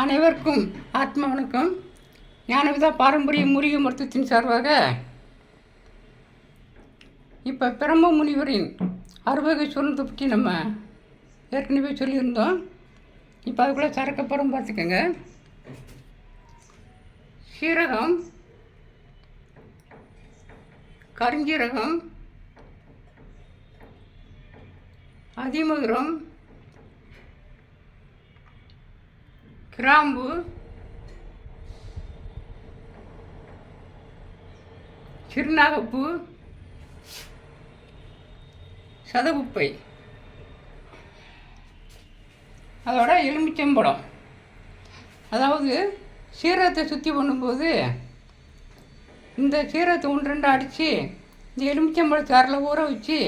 அனைவருக்கும் ஆத்ம வணக்கம். ஞானவிதா பாரம்பரிய முருக மருத்துவத்தின் சார்பாக இப்போ பிரம்ம முனிவரின் அறுவகை சுரணத்தை பற்றி நம்ம ஏற்கனவே சொல்லியிருந்தோம். இப்போ அதுக்குள்ளே சரக்கப்புறம் பார்த்துக்கோங்க. சீரகம் கருஞ்சீரகம் அதிமதுரம் கிராம்பு. சிறுநாகப்பூ. சதகுப்பை அதோட எலுமிச்சம்பழம். அதாவது சீரகத்தை சுற்றி பண்ணும்போது இந்த சீரகத்தை ஒன்று ரெண்டு அடித்து இந்த எலுமிச்சம்பழ சாரில் ஊற வச்சு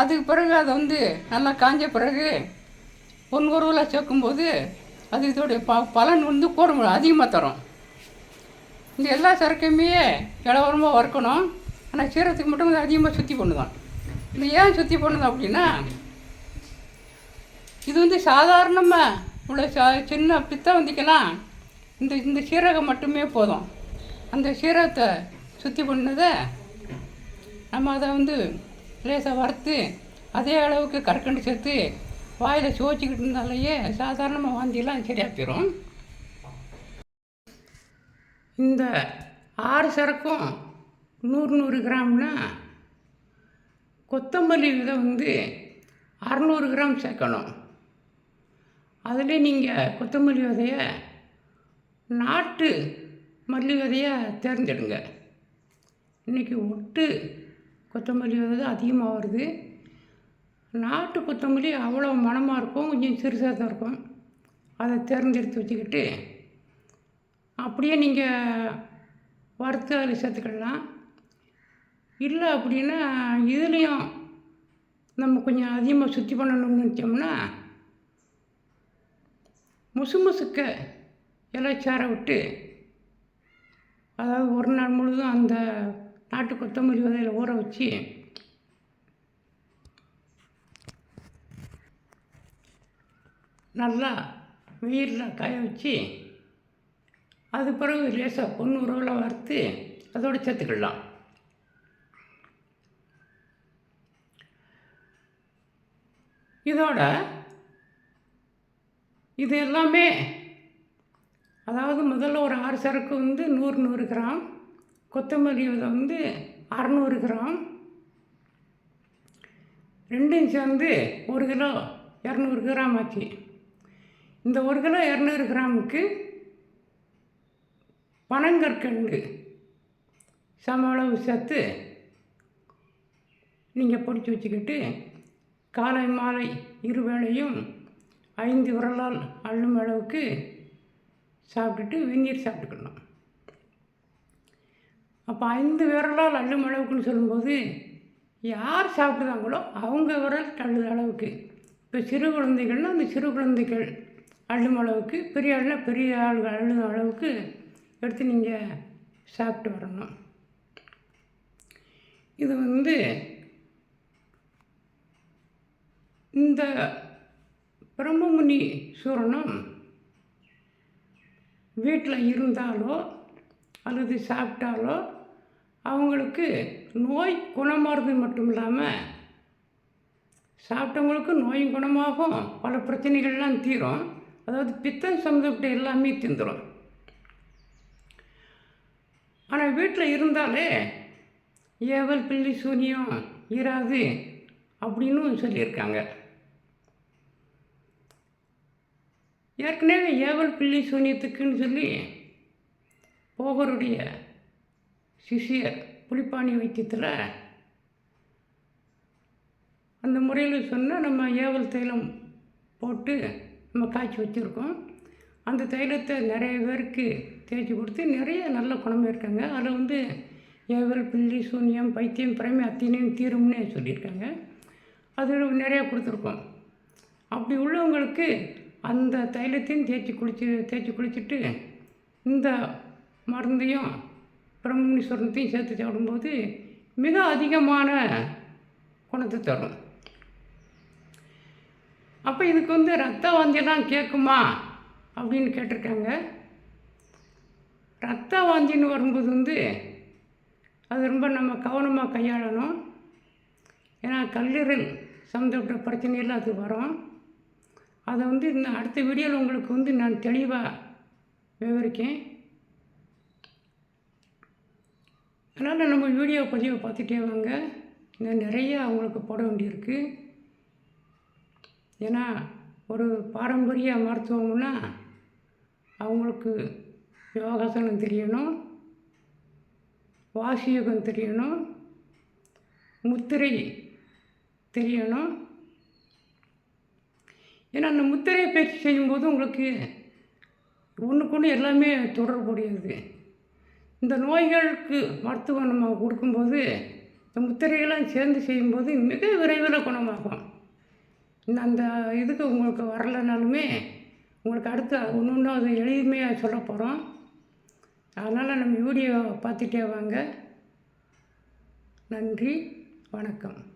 அதுக்கு பிறகு அதை வந்து நல்லா காஞ்ச பிறகு ஒன்று ஒருவில் சேர்க்கும்போது அது இதோடைய ப பலன் வந்து கூட அதிகமாக தரும். இந்த எல்லா சரக்குமே இளவரமாக வறுக்கணும். ஆனால் சீரகத்துக்கு மட்டும் அது அதிகமாக சுற்றி பண்ணுதான் இது ஏன் சுற்றி பண்ணுது அப்படின்னா இது வந்து சாதாரணமாக உள்ள சா சின்ன பித்தவந்திக்கெல்லாம் இந்த இந்த சீரகம் மட்டுமே போதும். அந்த சீரகத்தை சுற்றி பண்ணதை நம்ம அதை வந்து லேசாக வறுத்து அதே அளவுக்கு கற்கண்டு சேர்த்து வாயில் சுவைச்சிக்கிட்டு இருந்தாலேயே சாதாரணமாக வாந்தியெல்லாம் சரியாக போயிடும் இந்த ஆறு சரக்கும் நூறு நூறு கிராம்னா கொத்தமல்லி விதை வந்து அறநூறு கிராம் சேர்க்கணும். அதில் நீங்கள் கொத்தமல்லி விதையை நாட்டு மல்லி விதையை தேர்ந்தெடுங்க. இன்றைக்கி ஒட்டு கொத்தமல்லி விதை தான் அதிகமாக வருது. நாட்டு கொத்தமல்லி அவ்வளோ மனமாக இருக்கும். கொஞ்சம் சிறுசாக தான் இருக்கும். அதை தேர்ந்தெடுத்து வச்சுக்கிட்டு அப்படியே நீங்கள் வறுத்து அதில் சேர்த்துக்கிடலாம். இல்லை அப்படின்னா இதுலேயும் நம்ம கொஞ்சம் அதிகமாக சுத்தி பண்ணணும்னு நினச்சோம்னா முசு முசுக்க இலைச்சாரை விட்டு அதாவது ஒரு நாள் முழுதும் அந்த நாட்டு கொத்தமல்லி விதையில் ஊற வச்சு நல்லா வெயிலில் காய வச்சு அது பிறகு லேசாக பொண்ணு உறவில் வறுத்து அதோடு சேர்த்துக்கிடலாம். இதோட இது எல்லாமே அதாவது முதல்ல ஒரு ஆறு சரக்கு வந்து நூறு நூறு கிராம் கொத்தமல்லி விதை வந்து அறநூறு கிராம் ரெண்டும் சேர்ந்து ஒரு கிலோ இரநூறு கிராம் ஆச்சு. இந்த ஒரு கிலோ இரநூறு கிராமுக்கு பனங்கற்கண்டு. சம அளவு சேர்த்து நீங்கள் பொடிச்சு வச்சுக்கிட்டு காலை மாலை இரு வேளையும் ஐந்து விரலால் அள்ளும் அளவுக்கு சாப்பிட்டுட்டு வெந்நீர் சாப்பிட்டுக்கணும். அப்போ ஐந்து விரலால் அள்ளும் அளவுக்குன்னு சொல்லும்போது யார் சாப்பிடுறாங்களோ அவங்க விரல் தள்ளுற அளவுக்கு. இப்போ சிறு குழந்தைகள்னால் அந்த சிறு குழந்தைகள் அள்ளும் அளவுக்கு பெரிய ஆள்னா பெரிய ஆள்கள் அள்ளும் அளவுக்கு எடுத்து நீங்கள் சாப்பிட்டு வரணும். இது வந்து இந்த பிரம்மமுனி சூரணம் வீட்டில் இருந்தாலோ அல்லது சாப்பிட்டாலோ அவங்களுக்கு நோய் குணமாகிறது மட்டும் இல்லாமல் சாப்பிட்டவங்களுக்கு நோயும் குணமாகும். பல பிரச்சனைகள்லாம் தீரும். அதாவது பித்தம் சம்மந்தப்பட்ட எல்லாமே தீந்துடும் ஆனால் வீட்டில் இருந்தாலே ஏவல் பில்லி சூனியம் இராது அப்படின்னு சொல்லியிருக்காங்க. ஏற்கனவே ஏவல் பில்லி சூனியத்துக்குன்னு சொல்லி போகருடைய சிஷியர் புலிப்பாணி வைத்தியத்தில் அந்த முறையில் சொன்னால் நம்ம ஏவல் தைலம் போட்டு நம்ம காய்ச்சி வச்சுருக்கோம். அந்த தைலத்தை நிறைய பேருக்கு தேய்ச்சி கொடுத்து நிறைய நல்ல குணமாக இருக்காங்க. அதில் வந்து ஏவல் பில்லி சூன்யம் பைத்தியம் பிரமி அத்தினையும் தீரும்னு சொல்லியிருக்காங்க. அதில் நிறையா கொடுத்துருக்கோம். அப்படி உள்ளவங்களுக்கு அந்த தைலத்தையும் தேய்ச்சி குளிச்சு தேய்ச்சி குளிச்சுட்டு இந்த மருந்தையும் பிரம்மணீஸ்வரத்தையும் சேர்த்து சாப்பிடும்போது மிக அதிகமான குணத்தை தரும். அப்போ இதுக்கு வந்து ரத்த வாந்தியெல்லாம் கேட்குமா? அப்படின்னு கேட்டிருக்காங்க. ரத்த வாந்தின்னு வரும்போது வந்து அது ரொம்ப நம்ம கவனமாக கையாளணும். ஏன்னா கல்லீரல் சம்மந்தப்பட்ட பிரச்சனையெல்லாம் அது வரும். அதை வந்து இந்த அடுத்த வீடியோவில் உங்களுக்கு வந்து நான் தெளிவாக விவரிக்கேன். அதனால் நம்ம வீடியோ பதிவை பார்த்துட்டே வாங்க. இன்னும் நிறைய அவங்களுக்கு போட வேண்டியிருக்கு. ஏன்னா ஒரு பாரம்பரிய மருத்துவம்னா அவங்களுக்கு யோகாசனம் தெரியணும் வாசியோகம் தெரியணும் முத்திரை தெரியணும். ஏன்னா அந்த முத்திரை பயிற்சி செய்யும்போது உங்களுக்கு ஒன்றுக்கு ஒன்று எல்லாமே தொடர்புடையது. இந்த நோய்களுக்கு மருத்துவம் நம்ம கொடுக்கும்போது இந்த முத்திரையெல்லாம் சேர்ந்து செய்யும்போது மிக விரைவில் குணமாகும். அந்த இதுக்கு உங்களுக்கு வரலைனாலுமே உங்களுக்கு அடுத்து ஒன்று ஒன்றும் அது எளிமையாக சொல்ல போகிறோம் அதனால் நம்ம வீடியோ பார்த்துட்டே வாங்க. நன்றி வணக்கம்.